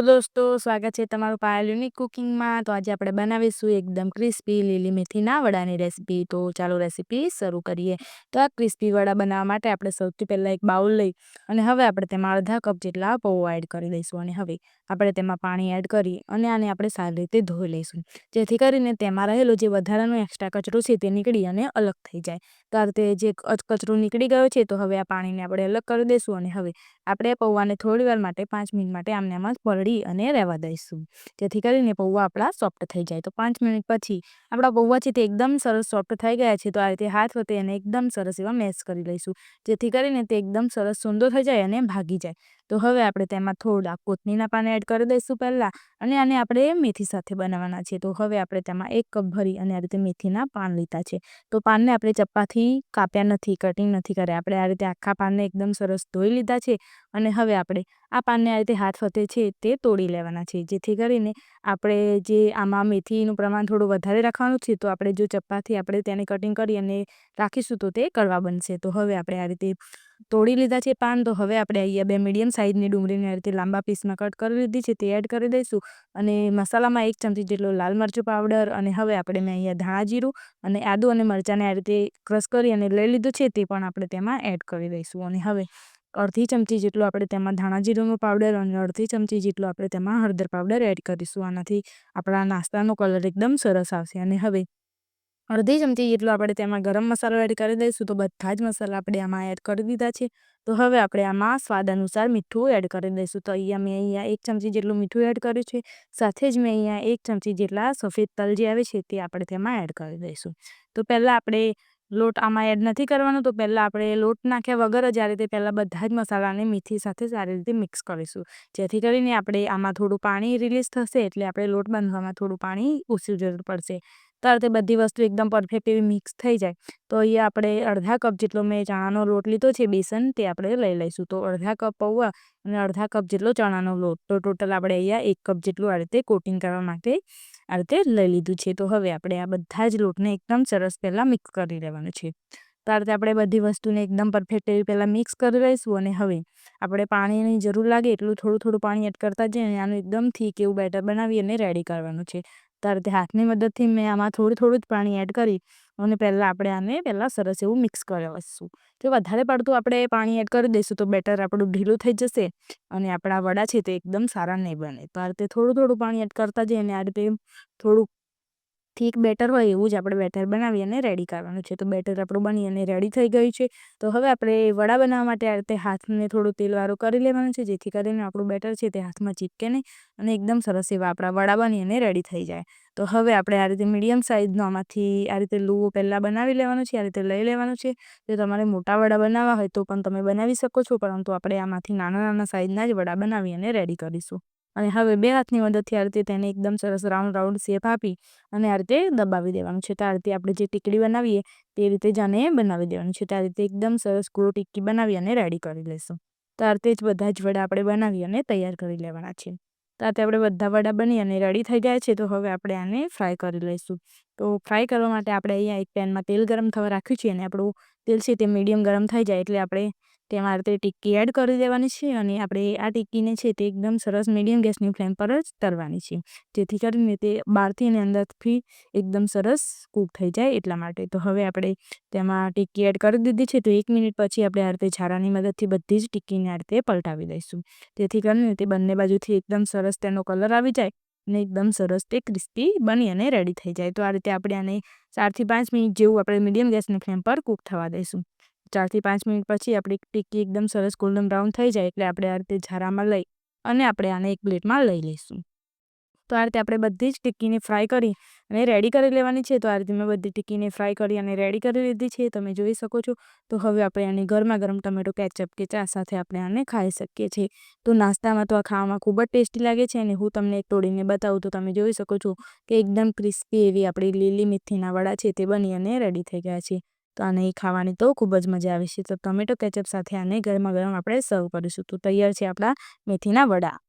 Hello દોસ્તો, સ્વાગત છે તમારું પાયલ યુનિક કુકિંગમાં. તો આજે આપણે બનાવીશું એકદમ ક્રિસ્પી લીલી મેથીના વડાની રેસીપી. તો ચાલો રેસીપી શરૂ કરીએ. તો આ ક્રિસ્પી વડા બનાવવા માટે આપણે સૌથી પહેલાં એક બાઉલ લઈ અને હવે આપણે તેમાં અડધા કપ જેટલા પૌવા એડ કરી દઈશું. અને હવે આપણે તેમાં પાણી એડ કરી અને આને આપણે સારી રીતે ધોઈ લઈશું. જેથી કરીને તેમાં રહેલો જે વધારાનો એક્સ્ટ્રા કચરો છે તે નીકળી અને અલગ થઈ જાય. તો આ રીતે જે કચરો નીકળી ગયો છે તો હવે આ પાણીને આપણે અલગ કરી દઈશું અને હવે આપણે પૌવાને થોડી વાર માટે પાંચ મિનિટ માટે આમને આમ જ પલળી અને રહેવા દઈશું. જેથી કરીને પૌવા આપણા સોફ્ટ થઈ જાય. તો પાંચ મિનિટ પછી આપણા પૌવા છે તે એકદમ સરસ સોફ્ટ થઈ ગયા છે, તો આ રીતે હાથ વતે એને એકદમ સરસ એવા મેશ કરી લઈશું. જેથી કરીને તે એકદમ સરસ સુંદર થઈ જાય અને ભાગી જાય. તો હવે આપણે તેમાં થોડા કોથમીના પાને એડ કરી દઈશું પહેલાં અને આને આપણે મેથી સાથે બનાવવાના છે. તો હવે આપણે તેમાં એક કપ ભરી અને આ રીતે મેથીના પાન લીધા છે. તો પાનને આપણે ચપ્પાથી કાપ્યા નથી કટિંગ નથી કર્યા. આપણે આ રીતે આખા પાનને એકદમ સરસ ધોઈ લીધા છે. અને હવે આપણે આ પાનને આ રીતે હાથ ફતે છે તે તોડી લેવાના છે. જેથી કરીને આપણે જે આમાં મેથીનું પ્રમાણ થોડું વધારે રાખવાનું છે, તો આપણે જો ચપ્પાથી આપણે તેને કટિંગ કરી અને રાખીશું, તો તે કડવા બનશે. તો હવે આપણે આ રીતે તોડી લીધા છે પાન. તો હવે આપણે અહીંયા બે મીડિયમ સાઇઝની ડુંગળીને આ રીતે લાંબા પીસમાં કટ કરી લીધી છે. તે એડ કરી દઈશું અને મસાલામાં એક ચમચી જેટલો લાલ મરચું પાવડર અને હવે આપણે મેં અહીંયા ધાણા જીરું અને આદું અને મરચાંને આ રીતે ક્રશ કરી અને લઈ લીધું છે તે પણ આપણે તેમાં એડ કરી દઈશું. અને હવે અડધી ચમચી જેટલું આપણે તેમાં ધાણા જીરુંનો પાવડર અને અડધી ચમચી જેટલું આપણે તેમાં હળદર પાવડર એડ કરીશું. આનાથી આપણા નાસ્તાનો કલર એકદમ સરસ આવશે. અને હવે અડધી ચમચી જેટલો આપણે તેમાં ગરમ મસાલો એડ કરી દઈશું. તો બધા જ મસાલા આપણે આમાં એડ કરી દીધા છે. તો હવે આપણે આમાં સ્વાદ અનુસાર મીઠું એડ કરી દઈશું. તો અહીંયા મેં અહીંયા એક ચમચી જેટલું મીઠું એડ કર્યું છે. સાથે જ મેં અહીંયા એક ચમચી જેટલા સફેદ તલ જે આવે છે તે આપણે તેમાં એડ કરી દઈશું. તો પહેલાં આપણે લોટ આમાં એડ નથી કરવાનો, તો પહેલાં આપણે લોટ નાખ્યા વગર જ આ રીતે પહેલાં બધા જ મસાલાને મીઠી સાથે સારી રીતે મિક્સ કરીશું. જેથી કરીને આપણે આમાં થોડું પાણી રિલીઝ થશે એટલે આપણે લોટ બાંધવામાં થોડું પાણી ઓછું જરૂર પડશે. તરત બધી વસ્તુ એકદમ પરફેક્ટ એવી મિક્સ થઈ જાય. તો અહીંયા આપણે અડધા કપ જેટલો મેં ચણાનો લોટ લીધો છે, બેસન તે આપણે લઈ લઈશું. તો અડધા કપ પૌવા અને અડધા કપ જેટલો ચણાનો લોટ. તો ટોટલ આપણે અહીંયા એક કપ જેટલું આ રીતે કોટિંગ કરવા માટે આ રીતે લઈ લીધું છે. તો હવે આપણે આ બધા જ લોટને એકદમ સરસ પહેલાં મિક્સ કરી લેવાનું છે. તો આ રીતે આપણે બધી વસ્તુને એકદમ પરફેક્ટ એવી પહેલાં મિક્સ કરી લઈશું અને હવે આપણે પાણીની જરૂર લાગે એટલું થોડું થોડું પાણી એડ કરતા જઈએ અને આનું એકદમ થીક એવું બેટર બનાવી અને રેડી કરવાનું છે. તો આ રીતે હાથની મદદથી મેં આમાં થોડું થોડું જ પાણી એડ કરી અને પહેલાં આપણે આને પહેલાં સરસ એવું મિક્સ કરી લઈશું તો વધારે પડતું આપણે પાણી એડ કરી દઈશું તો બેટર આપણું ઢીલું થઈ જશે અને આપણા વડા છે તે એકદમ સારા નહીં બને. તો આ રીતે થોડું થોડું પાણી એડ કરતા જઈએ અને આ રીતે થોડુંક ઠીક બેટર હોય એવું જ આપણે બેટર બનાવી અને રેડી કરવાનું છે. તો બેટર આપણું બની અને રેડી થઈ ગયું છે. તો હવે આપણે વડા બનાવવા માટે આ રીતે હાથને થોડું તેલવાળું કરી લેવાનું છે, જેથી કરીને આપણું બેટર છે તે હાથમાં ચીપકે નહીં અને એકદમ સરસ એવા આપણા વડા બની અને રેડી થઈ જાય. તો હવે આપણે આ રીતે મીડિયમ સાઇઝનો આમાંથી આ રીતે લુવો પહેલાં બનાવી લેવાનું છે, આ રીતે લઈ લેવાનું છે. જો તમારે મોટા વડા બનાવવા હોય તો પણ તમે બનાવી શકો છો, પરંતુ આપણે આમાંથી નાના નાના સાઇઝના જ વડા બનાવી અને રેડી કરીશું. અને હવે બે હાથની મદદથી આ રીતે તેને એકદમ સરસ રાઉન્ડ રાઉન્ડ શેપ આપી અને આ રીતે દબાવી દેવાનું છે. તો આ રીતે આપણે જે ટીકડી બનાવીએ તે રીતે જ આને બનાવી દેવાનું છે. તો આ રીતે એકદમ સરસ ગોળ ટિક્કી બનાવી અને રેડી કરી લઈશું તો આ રીતે જ બધા જ વડા આપણે બનાવી અને તૈયાર કરી લેવાના છે. તો આ આપણે બધા વડા બની અને રેડી થઈ ગયા છે. તો હવે આપણે આને ફ્રાય કરી લઈશું. તો ફ્રાય કરવા માટે આપણે અહીંયા એક પેનમાં તેલ ગરમ થવા રાખ્યું છે અને આપણું તેલ છે તે મીડિયમ ગરમ થઈ જાય એટલે આપણે તેમાં આ રીતે ટિક્કી એડ કરી દેવાની છે અને આપણે આ ટિક્કીને છે તે એકદમ સરસ મીડિયમ ગેસની ફ્લેમ પર જ તરવાની છે. જેથી કરીને તે બહારથી અને અંદરથી એકદમ સરસ કૂક થઈ જાય એટલા માટે. તો હવે આપણે તેમાં ટિક્કી એડ કરી દીધી છે તો એક મિનિટ પછી આપણે આ રીતે છારાની મદદથી બધી જ ટિક્કીને આ રીતે પલટાવી દઈશું. તેથી કરીને તે બંને બાજુથી એકદમ સરસ તેનો કલર આવી જાય અને એકદમ સરસ તે ક્રિસ્પી બની અને રેડી થઈ જાય. તો આ રીતે આપણે આને ચારથી પાંચ મિનિટ જેવું આપણે મીડિયમ ગેસની ફ્લેમ પર કૂક થવા દઈશું. ચારથી પાંચ મિનિટ પછી આપણી ટિક્કી એકદમ સરસ ગોલ્ડન બ્રાઉન થઈ જાય એટલે આપણે આ રીતે ઝારામાં લઈ અને આપણે આને એક પ્લેટમાં લઈ લઈશું. તો આ રીતે આપણે બધી જ ટિક્કીને ફ્રાય કરી અને રેડી કરી લેવાની છે. તો આ રીતે મેં બધી ટિક્કીને ફ્રાય કરી અને રેડી કરી લીધી છે. તમે જોઈ શકો છો. તો હવે આપણે આને ગરમા ગરમ ટમેટો, કેચઅપ કે ચા સાથે આપણે આને ખાઈ શકીએ છીએ. તો નાસ્તામાં તો આ ખાવામાં ખૂબ જ ટેસ્ટી લાગે છે અને હું તમને એક તોડીને બતાવું તો તમે જોઈ શકો છો કે એકદમ ક્રિસ્પી એવી આપણી લીલી મેથીના વડા છે તે બની અને રેડી થઈ ગયા છે. તો આને ખાવાની તો ખૂબ જ મજા આવે છે. તો ટમેટો કેચઅપ સાથે આને ગરમા ગરમ આપણે સર્વ કરીશું. તો તૈયાર છે આપણા મેથીના વડા.